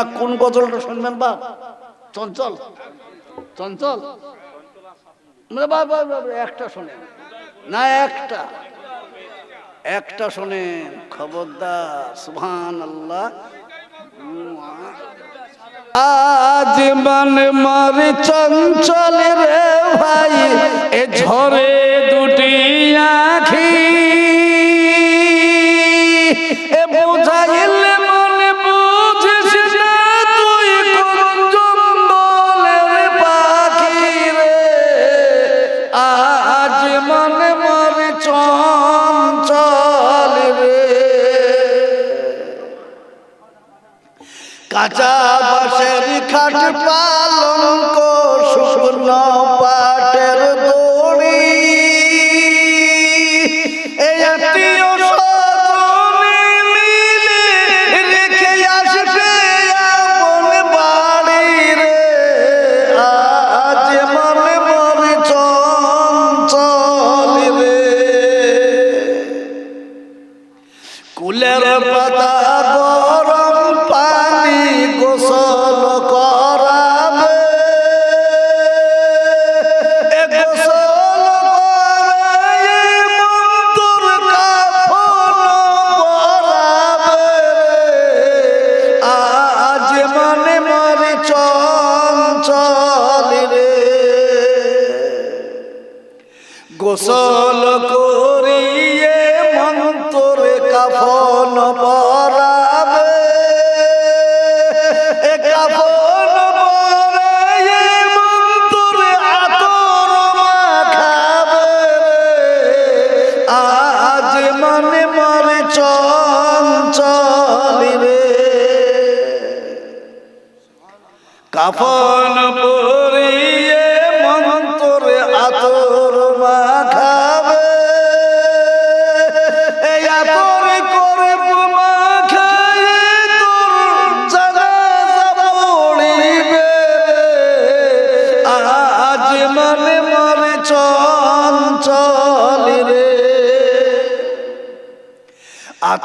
কোন গজলটা শুনবেন বা? চঞ্চল। চঞ্চল। মানে একটা শোনেন। না, একটা। একটা শোনেন, খবরদার সুবহান আল্লাহ আজ মন মর চঞ্চল রে ভাই, এ ঝরে কাঁচা বাঁশের খাট পালঙ্ক গোসল করিয়ে মন্তরে কাফন পরাবে। কাফন পরায়ে মন্তরে আতর মাখাবে। আজ মনে মরে চঞ্চল কাফন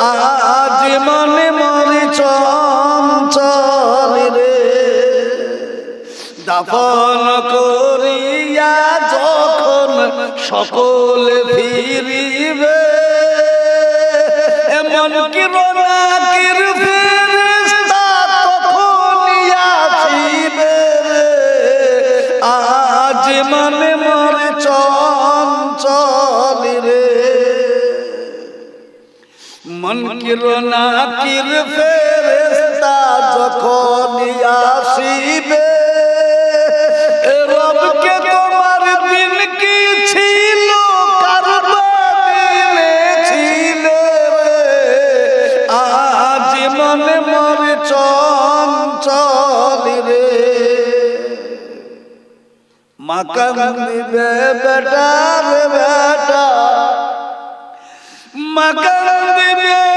আজ মনে মরে চঞ্চল রে। দাফন করিয়া যখন সকল ফিরিবে মন কিরনা কির ফেরেস্তা যখন আসিবে রবকে তোমার দিন কি ছিল? ছিল? আজ মনে মরে চঞ্চল রে। মাকান দিবে বেটা রে বেটা। মকান দিবে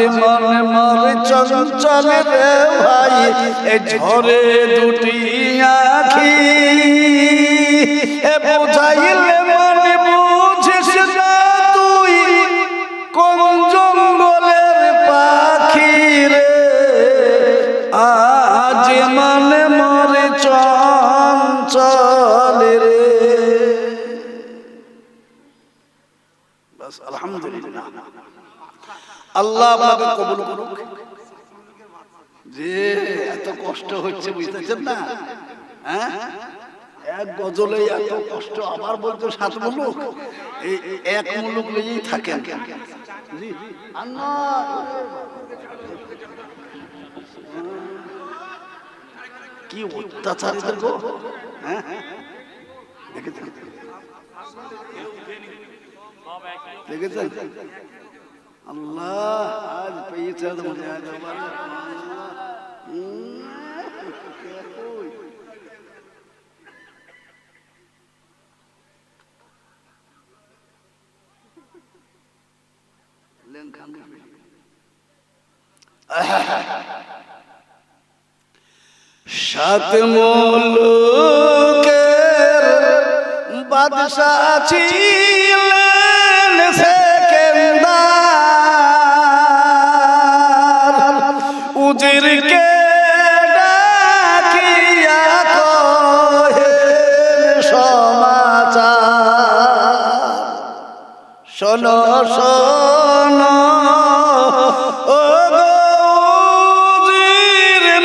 আজ মন মনে চঞ্চল রে ভাই এ ঝরে দুটি আখি। আল্লাহ যে এত কষ্ট হচ্ছে বুঝতেছেন না? হ্যাঁ? এক গজলে এত কষ্ট আবার বলতো সাত মুলুক? এই এক মুলুক নিয়েই থাকেন। জি, কি অত্যাচার গো হ্যাঁ? দেখেছেন? দেখেছেন আল্লাহ আজ পেয়েছে তো তো বাবা। উম, কই? লেন খান দিবি। সাত মুলুকের ছিলেন শোনো শোনো ও গৌজির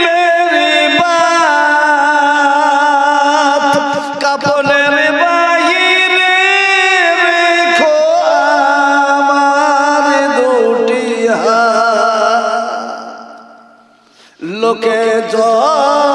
মেরি বাত কাপনের বাহিরে রেখো আমার দুটি লোকে যখন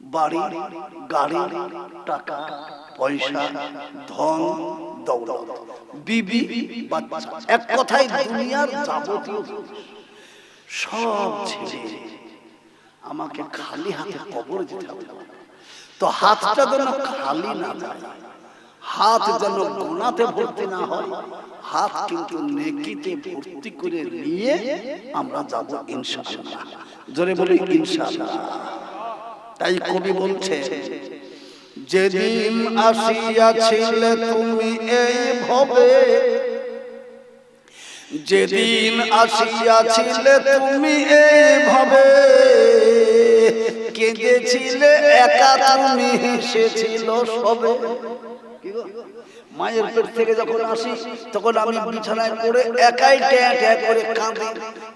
বাড়ি, গাড়ি, টাকা, পয়সা, ধন, দৌলত। বিবি, বাচ্চা, এক কথায় দুনিয়ার যাবতীয় সব ছেড়ে আমাকে খালি হাতে কবর যেতে হবে। তো হাতটা যেন খালি না যায়, হাত যেন গোনাতে ভর্তি না হয়, হাত কিন্তু নেকিতে ভর্তি করে নিয়ে আমরা যাব ইনশাআল্লাহ। জোরে বলি ইনশাআল্লাহ। তাই কবি বলছে, যেদিন আসিয়াছিলে তুমি এই ভবে, যেদিন আসিয়াছিলে তুমি এই ভবে, কেঁদেছিলে একা তুমি, হেসেছিল সবে? মায়ের পেট থেকে যখন আসি, তখন আমি বিছানায় পড়ে একাই ট্যাঁ ট্যাঁ করে কাঁদি।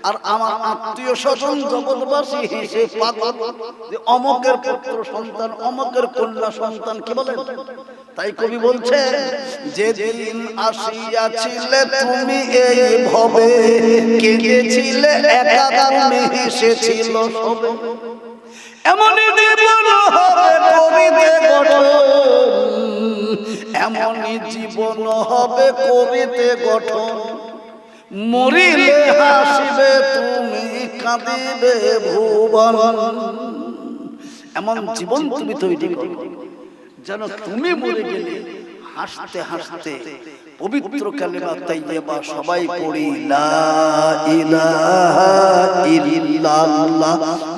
আর আমার আত্মীয় স্বজন জগৎবাসী হেসে পাগল। যে অমকের পুত্র সন্তান, অমকের কন্যা সন্তান, কি বলেন? তাই কবি বলছে যে দিন আসিয়াছিলে তুমি এই ভবে, কেঁদেছিলে একা তুমি হেসেছিল সবে। এমনই জীবন হবে করিতে গঠন এমনই জীবন হবে করিতে গঠন। মরিলে হাসিবে তুমি কাঁদিবে ভুবন। এমন জীবন তুমি তৈরি করো। যেন তুমি মরে গেলে হাসতে হাসতে পবিত্র কালেমা তাইয়্যিবা সবাই পড়ি লা ইলাহা ইল্লাল্লাহ।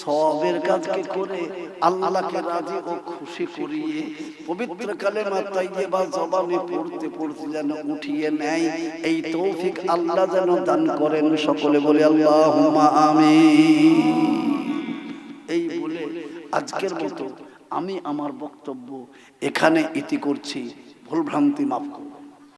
সবের কাজকে করে আল্লাহকে রাজি ও খুশি করিয়ে পবিত্র কালেমা তাইয়্যিবা জবানে পড়তে পড়তে যেন উঠিয়ে নেয়। এই তৌফিক আল্লাহ যেন দান করেন সকলে বলে আল্লাহুম্মা আমিন। এই বলে আজকের মতো আমি আমার বক্তব্য এখানে ইতি করছি। ভুলভ্রান্তি মাফ করুন।